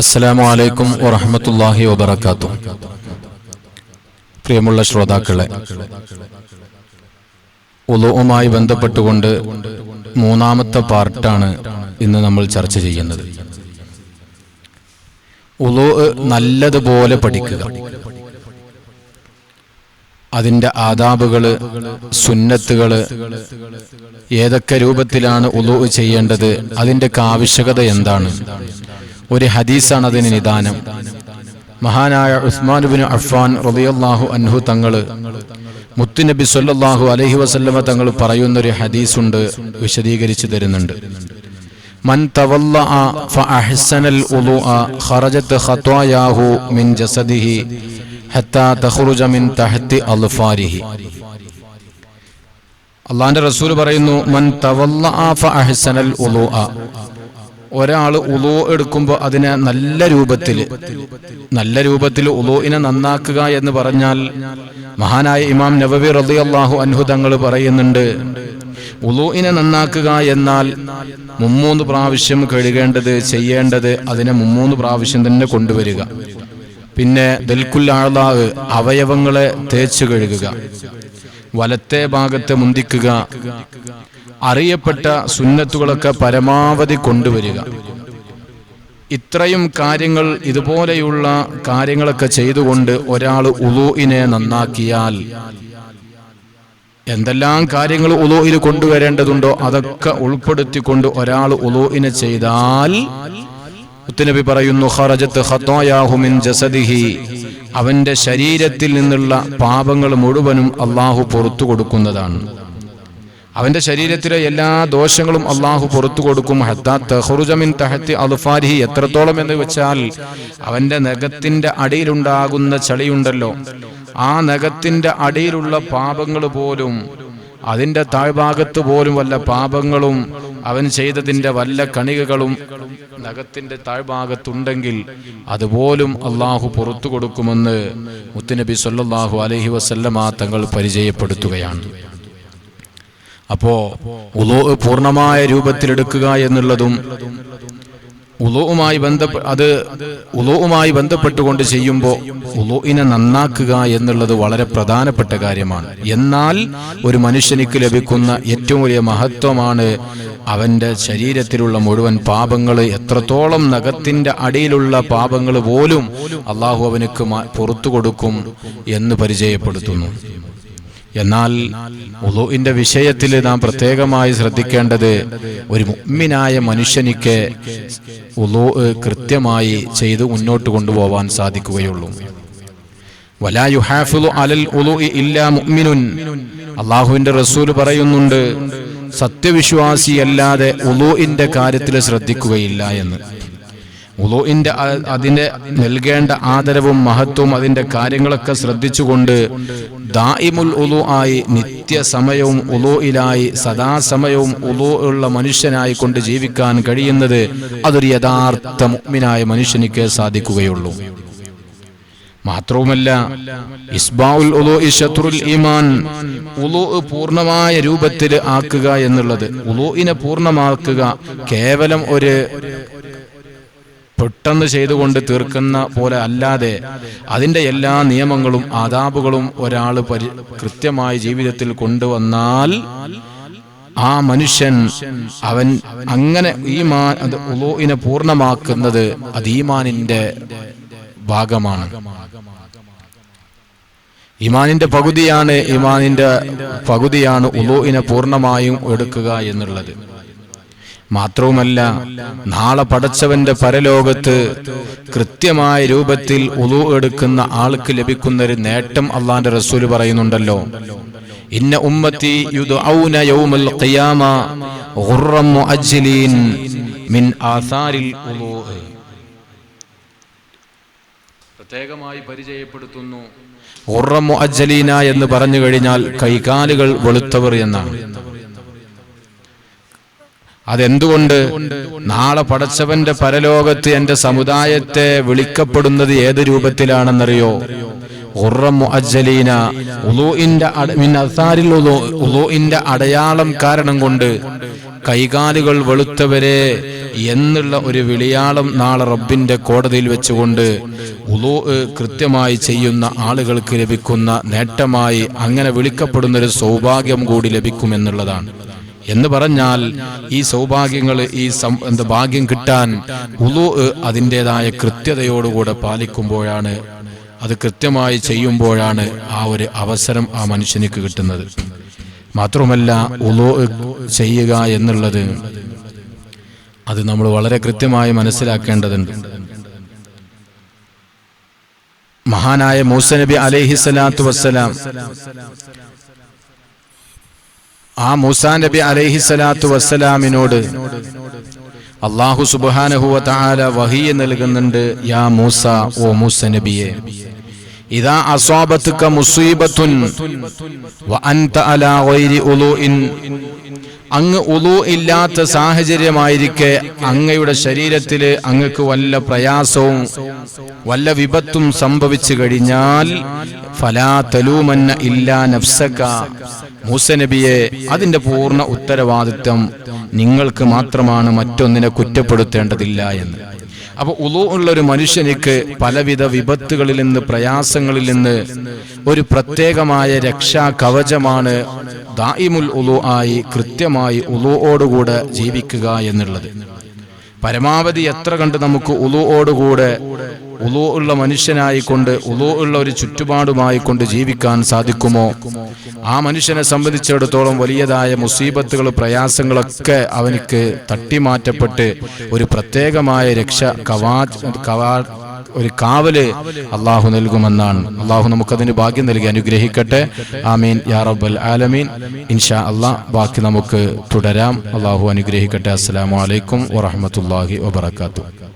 അസ്സലാമു അലൈക്കും വറഹമത്തല്ലാഹി വബർക്കാത്തു പ്രിയമുള്ള ശ്രോതാക്കളെ ഉലോവുമായി ബന്ധപ്പെട്ടുകൊണ്ട് മൂന്നാമത്തെ പാർട്ടാണ് ഇന്ന് നമ്മൾ ചർച്ച ചെയ്യുന്നത്. ഉലു നല്ലതുപോലെ പഠിക്കുക. അതിന്റെ ആദാബുകൾ സുന്നത്തുകൾ ഏതൊക്കെ രൂപത്തിലാണ് ഉലു ചെയ്യേണ്ടത് അതിന്റെ ആവശ്യകത എന്താണ്? ഒരു ഹദീസാണ് അതിന് നിദാനം. മഹാനായ ഉസ്മാൻ ഉസ്മാനുബിന് അഫ്ഫാൻ റളിയല്ലാഹു അൻഹു തങ്ങൾ മുത്തുനബി സൊല്ലാഹു അലഹി വസല്ലമ തങ്ങൾ പറയുന്ന ഒരു ഹദീസുണ്ട് വിശദീകരിച്ചു തരുന്നുണ്ട്. മൻ മിൻ ജസദിഹി ഹത്താ മിൻ അള്ളാന്റെ റസൂൽ പറയുന്നു മൻ തവല്ല ഒരാൾ ഉലോ എടുക്കുമ്പോൾ അതിനെ നല്ല രൂപത്തിൽ നല്ല രൂപത്തിൽ ഉലോയിനെ നന്നാക്കുക എന്ന് പറഞ്ഞാൽ മഹാനായ ഇമാം നബവി റളിയല്ലാഹു അള്ളാഹു തങ്ങൾ പറയുന്നുണ്ട് ഉലോയിനെ നന്നാക്കുക എന്നാൽ മുമ്മൂന്ന് പ്രാവശ്യം കഴുകേണ്ടത് ചെയ്യേണ്ടത് അതിനെ മുമ്മൂന്ന് പ്രാവശ്യം തന്നെ കൊണ്ടുവരിക. പിന്നെ ദൽക്കുല്ലാളാവ് അവയവങ്ങളെ തേച്ചു കഴുകുക വലത്തെ ഭാഗത്തെ മുന്തിക്കുക അറിയപ്പെട്ട സുന്നത്തുകളൊക്കെ പരമാവധി കൊണ്ടുവരിക. ഇത്രയും കാര്യങ്ങൾ ഇതുപോലെയുള്ള കാര്യങ്ങളൊക്കെ ചെയ്തുകൊണ്ട് ഒരാൾ ഉലൂഇനെ നന്നാക്കിയാൽ എന്തെല്ലാം കാര്യങ്ങൾ ഉലൂഇൽ കൊണ്ടുവരേണ്ടതുണ്ടോ അതൊക്കെ ഉൾപ്പെടുത്തിക്കൊണ്ട് ഒരാൾ ഉലൂഇനെ ചെയ്താൽ ഉത്തനബി പറയുന്നു ഖത്തായാഹു മിൻ ജസദിഹി. അവന്റെ ശരീരത്തിൽ നിന്നുള്ള പാപങ്ങൾ മുഴുവനും അള്ളാഹു പുറത്തു കൊടുക്കുന്നതാണ്. അവന്റെ ശരീരത്തിലെ എല്ലാ ദോഷങ്ങളും അള്ളാഹു പുറത്തു കൊടുക്കും. ഹത്താത്തഹുറുജമിൻ തഹത്തി അൽഫാരിഹി എത്രത്തോളം എന്ന് വെച്ചാൽ അവന്റെ നഖത്തിന്റെ അടിയിലുണ്ടാകുന്ന ചളിയുണ്ടല്ലോ. ആ നഖത്തിന്റെ അടിയിലുള്ള പാപങ്ങൾ പോലും അതിന്റെ താഴ്ഭാഗത്ത് പോലും വല്ല പാപങ്ങളും അവൻ ചെയ്തതിന്റെ വല്ല കണികകളും നഖത്തിന്റെ താഴ്ഭാഗത്തുണ്ടെങ്കിൽ അതുപോലും അള്ളാഹു പുറത്തു കൊടുക്കുമെന്ന് മുത്തുനബി സല്ലാഹു അലഹി വസല്ലമ തങ്ങൾ പരിചയപ്പെടുത്തുകയാണ്. അപ്പോ ഉലോ പൂർണമായ രൂപത്തിലെടുക്കുക എന്നുള്ളതും ഉലോവുമായി ബന്ധപ്പെ അത് ഉലോവുമായി ബന്ധപ്പെട്ടുകൊണ്ട് ചെയ്യുമ്പോൾ ഉലോയിനെ നന്നാക്കുക എന്നുള്ളത് വളരെ പ്രധാനപ്പെട്ട കാര്യമാണ്. എന്നാൽ ഒരു മനുഷ്യനിക്ക് ലഭിക്കുന്ന ഏറ്റവും വലിയ മഹത്വമാണ് അവന്റെ ശരീരത്തിലുള്ള മുഴുവൻ പാപങ്ങൾ എത്രത്തോളം നഖത്തിന്റെ അടിയിലുള്ള പാപങ്ങൾ പോലും അള്ളാഹു അവനക്ക് പുറത്തു കൊടുക്കും എന്ന് പരിചയപ്പെടുത്തുന്നു. എന്നാൽ ഉളുവിന്റെ വിഷയത്തിൽ നാം പ്രത്യേകമായി ശ്രദ്ധിക്കേണ്ടത് ഒരു മുമ്മിനായ മനുഷ്യനിക്ക് ഉളു കൃത്യമായി ചെയ്ത് മുന്നോട്ട് കൊണ്ടുപോവാൻ സാധിക്കുകയുള്ളൂ. അള്ളാഹുവിന്റെ റസൂൽ പറയുന്നുണ്ട് സത്യവിശ്വാസിയല്ലാതെ ഉളുവിന്റെ കാര്യത്തിൽ ശ്രദ്ധിക്കുകയില്ല എന്ന്. ഉലോയിന്റെ അതിന്റെ നൽകേണ്ട ആദരവും മഹത്വവും അതിന്റെ കാര്യങ്ങളൊക്കെ ശ്രദ്ധിച്ചുകൊണ്ട് ദായിമുൽ ഉലു ആയി നിത്യസമയവും ഉലോയിലായി സദാസമയവും ഉലു ഉള്ള മനുഷ്യനായി കൊണ്ട് ജീവിക്കാൻ കഴിയുന്നത് അതൊരു യഥാർത്ഥ മുഗ്മിനായ മനുഷ്യനിക്ക് സാധിക്കുകയുള്ളൂ. മാത്രവുമല്ല ഇസ്ബാഉൽ ശത്രുൽ ഈമാൻ ഉലു പൂർണമായ രൂപത്തിൽ ആക്കുക എന്നുള്ളത് ഉലുവിനെ പൂർണമാക്കുക കേവലം ഒരു പെട്ടെന്ന് ചെയ്തുകൊണ്ട് തീർക്കുന്ന പോലെ അല്ലാതെ അതിന്റെ എല്ലാ നിയമങ്ങളും ആദാബുകളും ഒരാൾ പരി കൃത്യമായി ജീവിതത്തിൽ കൊണ്ടുവന്നാൽ ആ മനുഷ്യൻ അവൻ അങ്ങനെ ഈമാൻ അത് ഉലോയിനെ പൂർണമാക്കുന്നത് അത് ഈമാനിന്റെ ഭാഗമാണ്. ഇമാനിന്റെ പകുതിയാണ് ഇമാനിന്റെ പകുതിയാണ് ഉലോയിനെ പൂർണമായും എടുക്കുക എന്നുള്ളത്. മാത്രവുമല്ല നാളെ പടച്ചവന്റെ പരലോകത്ത് കൃത്യമായ രൂപത്തിൽ ഉളു എടുക്കുന്ന ആൾക്ക് ലഭിക്കുന്ന ഒരു നേട്ടം അള്ളാന്റെ റസൂൽ പറയുന്നുണ്ടല്ലോ. ഇന്ന ഉമ്മത്തി യൗമൽ ഖിയാമ മുഅജ്ജലീൻ മിൻ പ്രത്യേകമായി പരിചയപ്പെടുത്തുന്നു. എന്ന് പറഞ്ഞു കഴിഞ്ഞാൽ കൈകാലുകൾ വെളുത്തവർ എന്നാണ്. അതെന്തുകൊണ്ട്? നാളെ പടച്ചവന്റെ പരലോകത്ത് എന്റെ സമുദായത്തെ വിളിക്കപ്പെടുന്നത് ഏത് രൂപത്തിലാണെന്നറിയോ? ഉളുഇന്റെ അടയാളം കാരണം കൊണ്ട് കൈകാലുകൾ വെളുത്തവരെ എന്നുള്ള ഒരു വിളിയാളം നാളെ റബ്ബിന്റെ കോടതിയിൽ വെച്ചുകൊണ്ട് ഉലൂ കൃത്യമായി ചെയ്യുന്ന ആളുകൾക്ക് ലഭിക്കുന്ന നേട്ടമായി അങ്ങനെ വിളിക്കപ്പെടുന്ന ഒരു സൗഭാഗ്യം കൂടി ലഭിക്കുമെന്നുള്ളതാണ്. എന്ന് പറഞ്ഞാൽ ഈ സൗഭാഗ്യങ്ങൾ ഈ എന്താ ഭാഗ്യം കിട്ടാൻ ഉളു അതിന്റെതായ കൃത്യതയോടുകൂടെ പാലിക്കുമ്പോഴാണ് അത് കൃത്യമായി ചെയ്യുമ്പോഴാണ് ആ ഒരു അവസരം ആ മനുഷ്യനിക്ക് കിട്ടുന്നത്. മാത്രമല്ല ഉളു ചെയ്യുക എന്നുള്ളത് അത് നമ്മൾ വളരെ കൃത്യമായി മനസ്സിലാക്കേണ്ടതുണ്ട്. മഹാനായ മൂസ നബി അലൈഹി സ്വലാത്തു വസ്സലാം ആ മൂസാ നബി അലൈഹി സ്വലാത്തു വസ്സലാമിനോട് അള്ളാഹു സുബാനഹുവ താല വഹിയ നൽകുന്നുണ്ട് യാ മൂസ ഓ മൂസ നബിയെ ഇതാ അസ്വാബത്തുക മുസീബത്തുൻ വ അൻത അലാ ഗൈരി ഉളൂഇൻ അങ്ങ് ഉളു ഇല്ലാത്ത സാഹചര്യമായിരിക്കെ അങ്ങയുടെ ശരീരത്തിൽ അങ്ങക്ക് വല്ല പ്രയാസവും വല്ല വിപത്തും സംഭവിച്ചു കഴിഞ്ഞാൽ ഫലാ തലൂമന്ന ഇല്ലാ നഫ്സക. മൂസ നബിയെ അതിന്റെ പൂർണ ഉത്തരവാദിത്വം നിങ്ങൾക്ക് മാത്രമാണ് മറ്റൊന്നിനെ കുറ്റപ്പെടുത്തേണ്ടതില്ല എന്ന്. അപ്പൊ ഉളു ഉള്ള ഒരു മനുഷ്യനിക്ക് പലവിധ വിപത്തുകളിൽ നിന്ന് പ്രയാസങ്ങളിൽ നിന്ന് ഒരു പ്രത്യേകമായ രക്ഷാ കവചമാണ് ദായിമുൽ ഉളു ആയി കൃത്യമായി ഉളുവോടുകൂടെ ജീവിക്കുക എന്നുള്ളത്. പരമാവധി എത്ര കണ്ട് നമുക്ക് ഉളുവോടുകൂടെ ഉളു ഉള്ള മനുഷ്യനായിക്കൊണ്ട് ഉളു ഉള്ള ഒരു ചുറ്റുപാടുമായി കൊണ്ട് ജീവിക്കാൻ സാധിക്കുമോ? ആ മനുഷ്യനെ സംബന്ധിച്ചിടത്തോളം വലിയതായ മുസീബത്തുകൾ പ്രയാസങ്ങളൊക്കെ അവനിക്ക് തട്ടിമാറ്റപ്പെട്ട് ഒരു പ്രത്യേകമായ രക്ഷ കവാ കവാ ഒരു കാവൽ അള്ളാഹു നൽകുമെന്നാണ്. അള്ളാഹു നമുക്കതിന് ഭാഗ്യം നൽകി അനുഗ്രഹിക്കട്ടെ. ആമീൻ. യാ റബ്ബൽ ആലമീൻ. ഇൻഷാ അള്ളാഹ് ബാക്കി നമുക്ക് തുടരാം. അള്ളാഹു അനുഗ്രഹിക്കട്ടെ. അസ്സലാമു അലൈക്കും വറഹ്മത്തുള്ളാഹി വബറകാതുഹു.